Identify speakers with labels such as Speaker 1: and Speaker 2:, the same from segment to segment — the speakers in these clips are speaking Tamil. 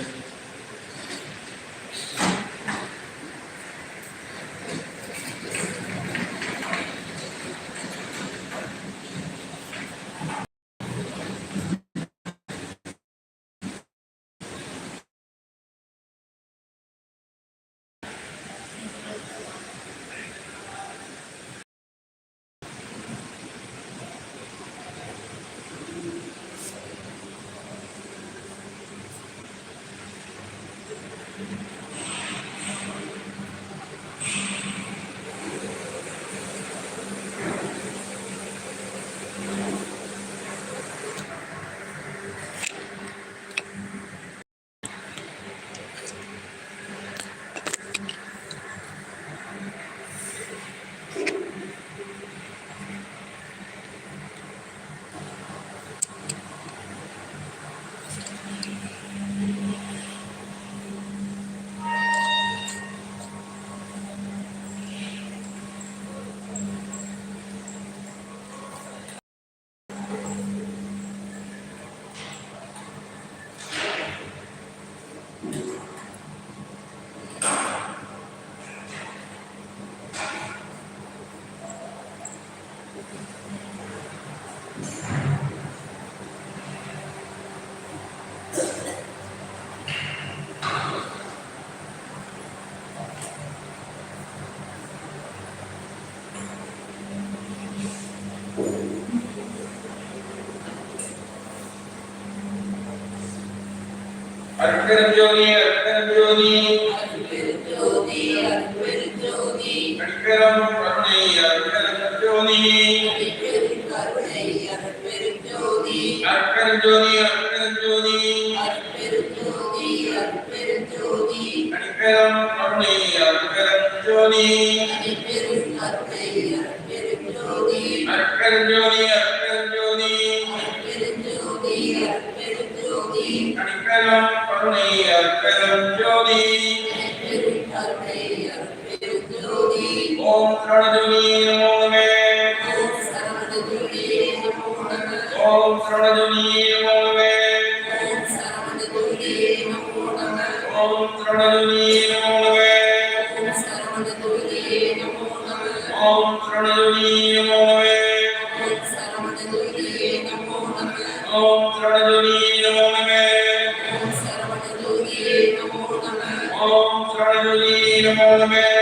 Speaker 1: Gracias.
Speaker 2: பெருஞ்சோதி பெருஞ்சோதி
Speaker 1: பெருஞ்சோதி பெருஞ்சோதி
Speaker 2: பெரும் கருணை
Speaker 1: பெருஞ்சோதி பெருஞ்சோதி பெருஞ்சோதி பெருஞ்சோதி பெரும்
Speaker 2: கருணை பெருஞ்சோதி Om Trinity
Speaker 1: Namo Namah. Om Trinity Namo Namah.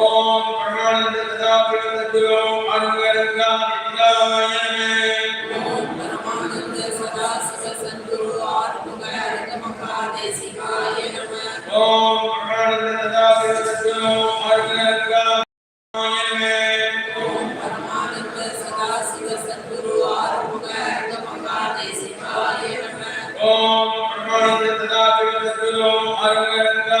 Speaker 2: ஓம் பிரமானந்த சதாபிரதத்துவம் அனுகரங்காம்
Speaker 1: ஓம்
Speaker 2: அருங்கரங்கா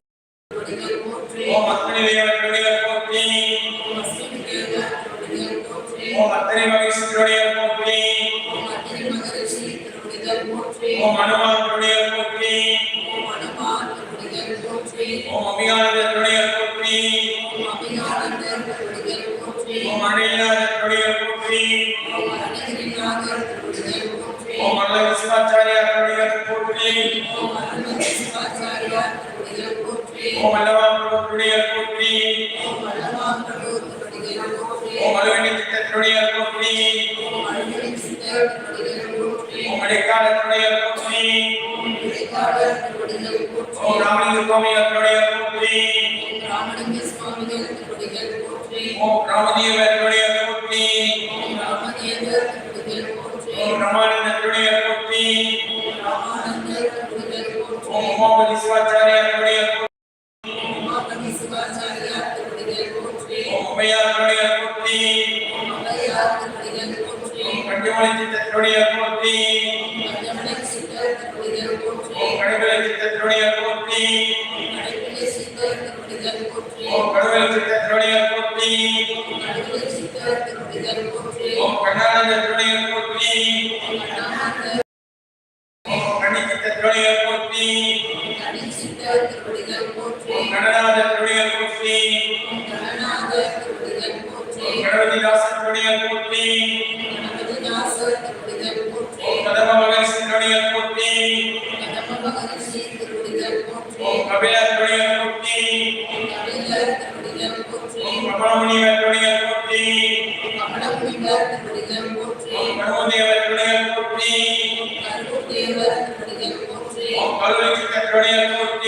Speaker 1: கடைக்காலனுடைய புத்தி
Speaker 2: ஓம் ராமலிங்க சுவாமிகளுடைய புத்தி
Speaker 1: கொண்டேன் கணவன் என்று கொண்டேன்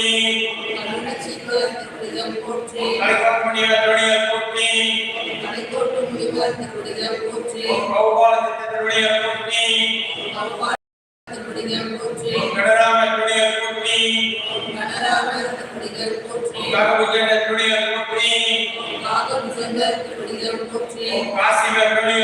Speaker 1: போற்றி.
Speaker 2: கலைக்காமணிய திருடைய போற்றி. கோபால திருடைய போற்றி. கடராம திருடைய போற்றி.
Speaker 1: காகபுஜன திருடைய போற்றி.
Speaker 2: காசிம திருடைய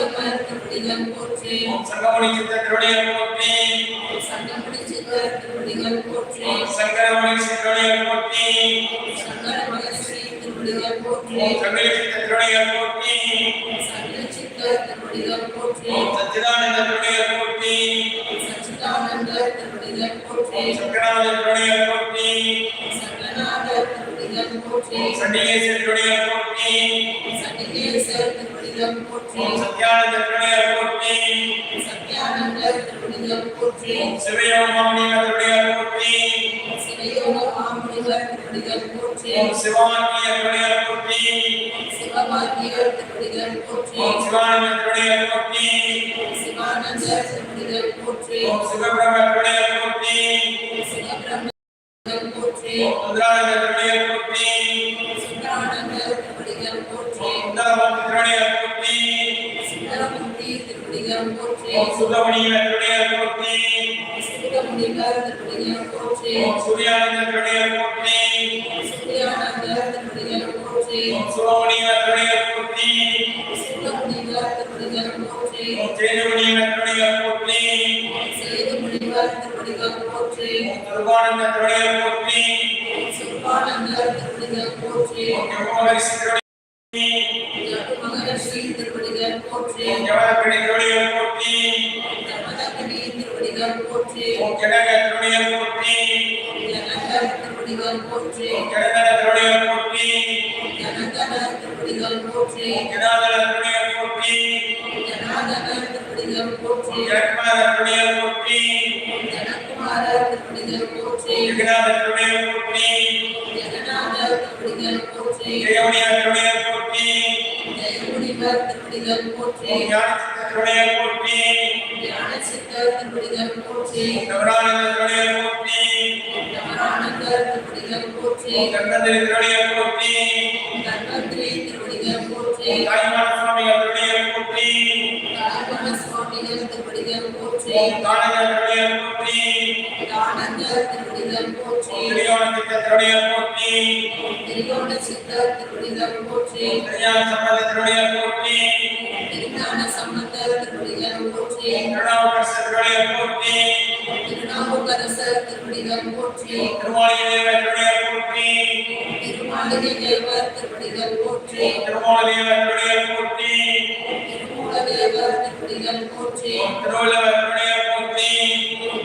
Speaker 2: திருவடிகள் போற்றி
Speaker 1: சங்கமணித்த திருவடிகள் போற்றி
Speaker 2: சங்கமணித்த திருவடிகள் போற்றி
Speaker 1: சங்கரமணித்த திருவடிகள் போற்றி
Speaker 2: சங்கரமணித்த திருவடிகள் போற்றி
Speaker 1: சங்கரித்த திருவடிகள் போற்றி
Speaker 2: சங்கரித்த திருவடிகள் போற்றி
Speaker 1: சச்சிதானந்த திருவடிகள் போற்றி
Speaker 2: சச்சிதானந்த திருவிழம் போற்றி
Speaker 1: சத்யானந்த திருவிழம் போற்றி.
Speaker 2: சத்யானந்த திருவிழம் போற்றி. சிவயோம முனிவர் திருவிழம் போற்றி.
Speaker 1: சிவயோம முனிவர் திருவிழம் போற்றி
Speaker 2: சிவாக்கிய திருவிழம் போற்றி.
Speaker 1: சிவமாக்கிய திருவிழம் போற்றி.
Speaker 2: சிவானந்த திருவிழம் போற்றி.
Speaker 1: சிவானந்த திருவிழம் போற்றி.
Speaker 2: சிவபிரம திருவிழம் போற்றி. சிவபிரம திருவிழம் போற்றி
Speaker 1: அந்தரானந்த திருவிழம் போற்றி.
Speaker 2: ஓம் சுப்பிரமணியன் திருடையார் போற்றி ஓம் சூர்யானந்தன் திருடையார் போற்றி ஓம் சுப்பிரமணியன் திருடையார் போற்றி ஓம் சேதுமணியன் திருடையார் போற்றி
Speaker 1: திருவானந்த திருடையார் போற்றி மகரிஷி திருப்பதிகள் போற்றி
Speaker 2: ஜவஹர் திருடையார் ஜனகத்தினுடைய போற்றி.
Speaker 1: ஜனகத்தினுடைய போற்றி
Speaker 2: ஜனகத்தினுடைய போற்றி.
Speaker 1: ஜனகத்தினுடைய போற்றி
Speaker 2: ஜனகத்தினுடைய போற்றி.
Speaker 1: ஜனகத்தினுடைய போற்றி
Speaker 2: ஜனகத்தினுடைய போற்றி.
Speaker 1: ஜனகுமாரத்தினுடைய போற்றி
Speaker 2: ஜனகத்தினுடைய போற்றி.
Speaker 1: ஜனநாதத்தினுடைய போற்றி
Speaker 2: ஜெயமுடியாத்தினுடைய போற்றி.
Speaker 1: சித்தர் போற்றி
Speaker 2: ஞான சித்தருடைய போற்றி ஞான சித்தர் திருடிகள் போற்றி
Speaker 1: நவராணங்களுடைய போற்றி
Speaker 2: நவராணங்கள் திருடிகள் போற்றி
Speaker 1: கண்ணதிரி திருடைய போற்றி
Speaker 2: கண்ணதிரி திருடிகள் போற்றி தாய்மான சுவாமிகள் திருடைய போற்றி
Speaker 1: தாய்மான சுவாமிகள் திருடிகள் போற்றி
Speaker 2: தானங்கள் திருடைய போற்றி
Speaker 1: தானங்கள் திருடிகள் போற்றி
Speaker 2: திரியோண சித்தருடைய போற்றி
Speaker 1: திரியோண சித்தர் திருடிகள் போற்றி
Speaker 2: கல்யாண சம்பந்தத்தினுடைய போற்றி
Speaker 1: போற்றி
Speaker 2: திருநாவுக்கரச போற்றி
Speaker 1: திருநாவுக்கரசர் திருவடிகள் போற்றி
Speaker 2: திருமாலிதேவ போற்றி
Speaker 1: திருமாளிகை திருவடிகள் போற்றி
Speaker 2: திருமாலிதேவ போற்றி
Speaker 1: திருமூலதேவர் திருவடிகள் போற்றி
Speaker 2: திருவள்ளுவ போற்றி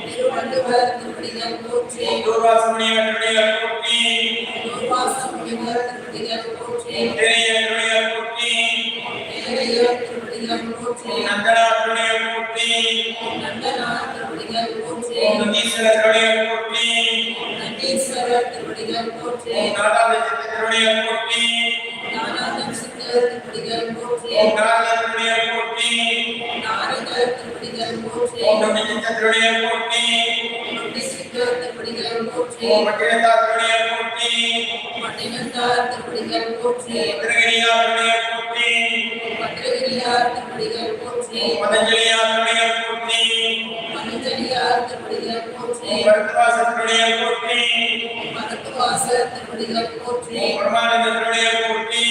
Speaker 1: திருவள்ளுவர் திருவடிகள் போற்றி
Speaker 2: தூர்வாசமுனிவர் போற்றி
Speaker 1: துர்வாசமுனிவர் திருவடிகள் போற்றி
Speaker 2: தேரிய போற்றி
Speaker 1: தேரையர் போற்றி
Speaker 2: நந்தனா போற்றி
Speaker 1: திருவடிகள் போற்றி
Speaker 2: திருவடிகள் போற்றி.
Speaker 1: திருவடிகள் போற்றி.
Speaker 2: திருவடிகள் போற்றி.
Speaker 1: திருவடிகள் போற்றி.
Speaker 2: திருவடிகள் போற்றி. நமித்த திருவடிகள் போற்றி.
Speaker 1: திருவடிகள் போற்றி.
Speaker 2: மட்டினதா திருவடிகள் போற்றி.
Speaker 1: மணிகண்டார் திருவடிகள் போற்றி.
Speaker 2: திருகிரியா திருவடிகள் போற்றி.
Speaker 1: பத்ரகிரியார் திருவடிகள் போற்றி
Speaker 2: பதஞ்சலியா போற்றி பரத்வாச திருவடிகள் போற்றி.
Speaker 1: திருவடிகள் போற்றி.
Speaker 2: பரமானந்த திருவடிகள் போற்றி.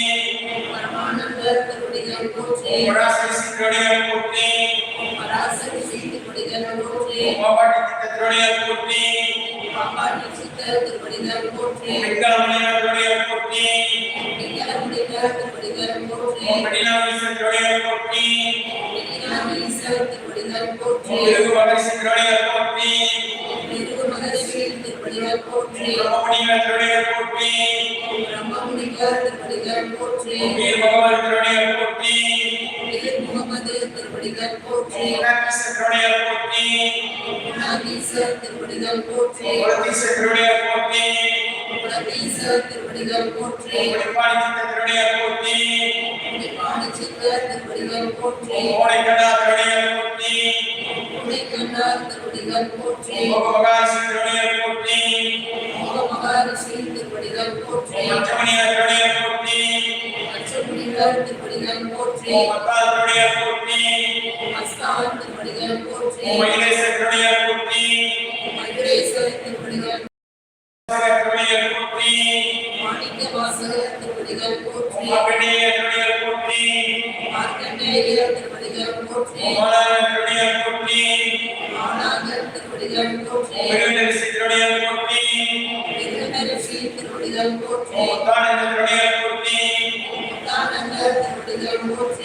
Speaker 1: பரமானந்தர் திருவடிகள் போற்றி.
Speaker 2: பராசரி திருவடிகள் போற்றி.
Speaker 1: பராசரி திருவடிகள் போற்றி.
Speaker 2: மாபாட்டி திட்ட திருவடிகள் போற்றி.
Speaker 1: பாப்பாட்டி சித்தர் திருவடிகள் போற்றி.
Speaker 2: திருவடிகள் போற்றி.
Speaker 1: திருவடிகள் போற்றி.
Speaker 2: திருவடிகள் போற்றி.
Speaker 1: திருவடிகள் போற்றி.
Speaker 2: திருவடிகள் போற்றி.
Speaker 1: திருவடிகள் போற்றி
Speaker 2: திருவடிகள் போற்றி
Speaker 1: திருவடிகள் போற்றி
Speaker 2: திருவடிகள் போற்றி.
Speaker 1: திருவடிகள் போற்றி.
Speaker 2: மீனாட்சீசர் திருவடிகள் போற்றி.
Speaker 1: குணாதீசர் திருவடிகள் போற்றி.
Speaker 2: குலதீசர் திருவடிகள் போற்றி.
Speaker 1: குலதீசர் திருவடிகள் போற்றி.
Speaker 2: சித்த திருவடிகள் போற்றி.
Speaker 1: சித்தர் திருவடிகள்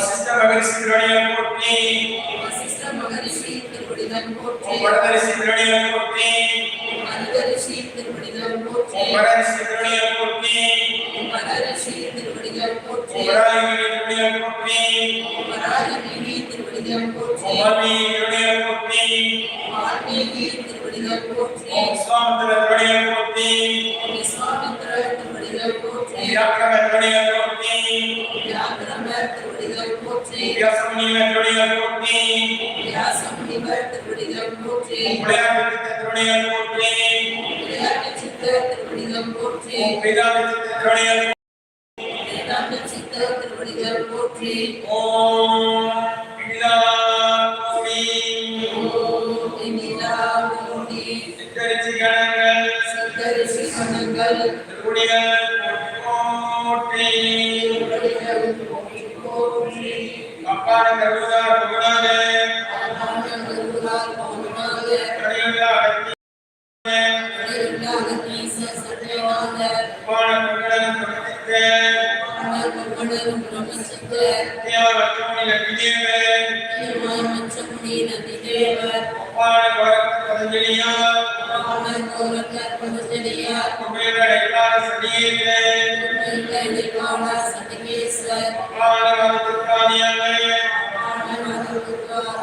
Speaker 2: வசிஷ்ட மகரிஷி திருவடிகள் போற்றி
Speaker 1: வசிஷ்ட மகரிஷி திருவடிகள் போற்றி
Speaker 2: திருவடிகள் போற்றி
Speaker 1: திருவடிகள் போற்றி
Speaker 2: திருவடிகள் போற்றி
Speaker 1: திருவடிகள் போற்றி
Speaker 2: திருவடிகள் போற்றி
Speaker 1: திருவடிகள் போற்றி
Speaker 2: திருவடிகள் போற்றி
Speaker 1: திருவடிகள் போற்றி
Speaker 2: விஸ்வாமித்திர திருவடிகள் போற்றி
Speaker 1: விஸ்வாமித்திர திருவடிகள் போற்றி
Speaker 2: வியாக்கிரம வியாசமுனிவர் திருவடிகள் போற்றி.
Speaker 1: வியாசமுனிவர் திருவடிகள் போற்றி.
Speaker 2: விளையாட்டு திருவடிகள் போற்றி.
Speaker 1: விளையாட்டு சித்தர் திருவடிகள் போற்றி.
Speaker 2: வேதாந்த திருவடிகள்
Speaker 1: வேதாந்த சித்தர் திருவடிகள் போற்றி.
Speaker 2: ஓம் பிதாமி
Speaker 1: ஓம் இனிலா ஓடி
Speaker 2: சித்தரிசி கணங்கள்.
Speaker 1: சித்தரிசி கணங்கள்.
Speaker 2: திருவடிகள்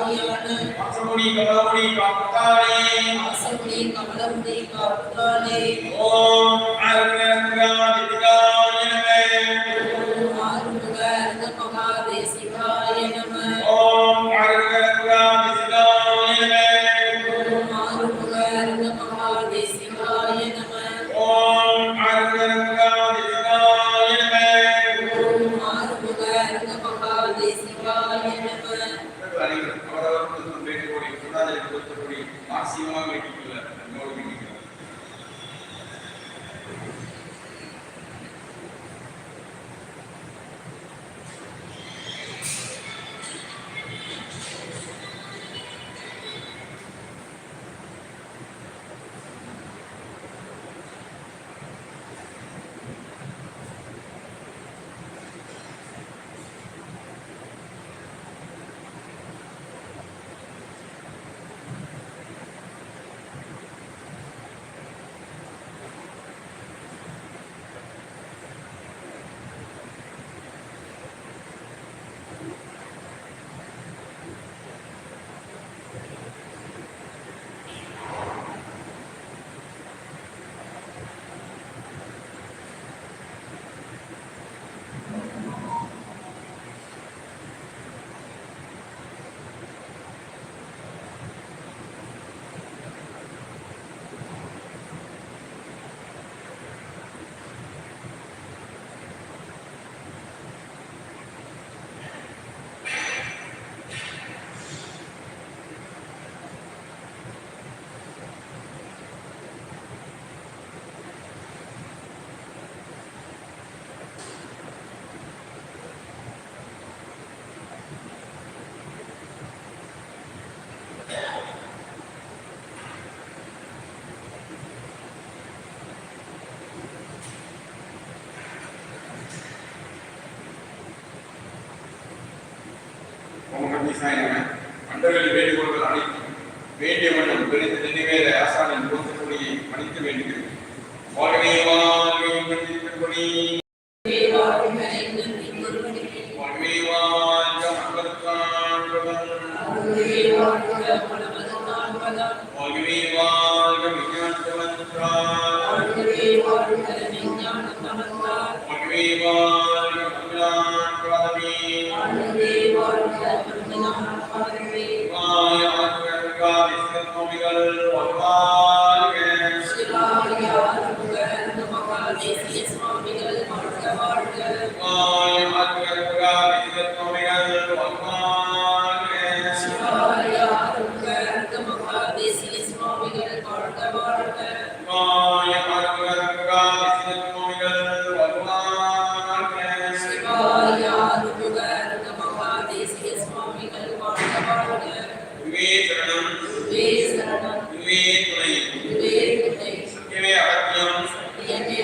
Speaker 2: ஆசமுடி கமலமுடி காத்தாளே
Speaker 1: ஆசமுடி கமலமுடி காத்தாளே
Speaker 2: ஓம் அருணங்கா விதிகாயனே
Speaker 1: ஓம்
Speaker 2: அருணங்கா அருணகமா தேசி விவசாயிகள் அன்பர்களை வேண்டுகோள்கள் அனைத்தும் வேண்டிய மன்றம் பெரிந்து நினைவேற அரசாணின் போசக்குடியை மன்னித்து வேண்டுகிறேன் வாழ்வே வாழ்வே
Speaker 1: மன்னித்திருப்பணி
Speaker 2: வாழ்வே வாழ்க
Speaker 1: மக்களுக்கான்றவன்
Speaker 2: வாழ்வே வாழ்க
Speaker 1: விஞ்ஞானத்தவன்
Speaker 2: வாழ்வே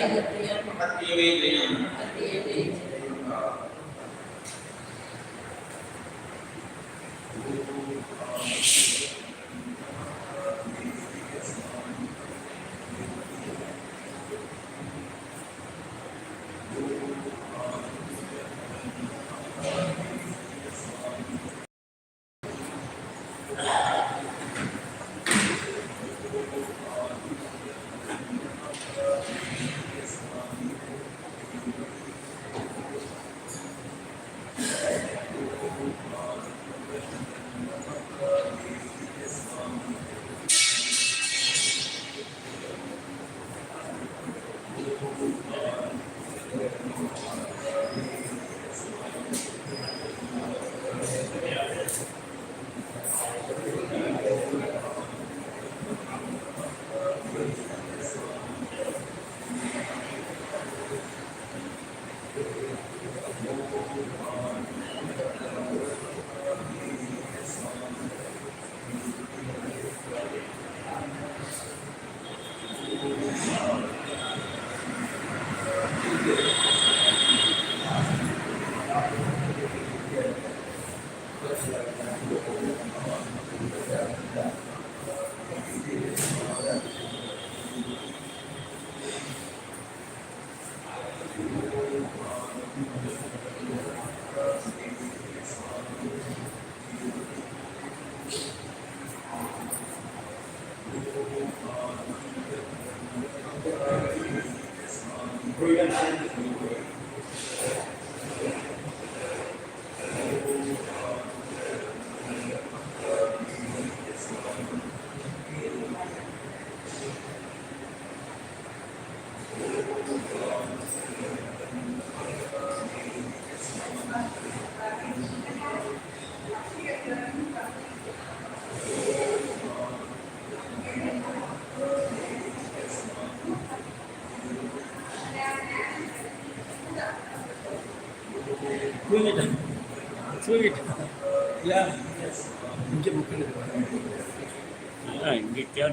Speaker 3: Pati thank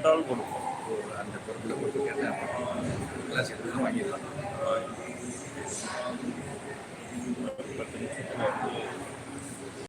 Speaker 3: இங்கே
Speaker 4: கேட்டாலும்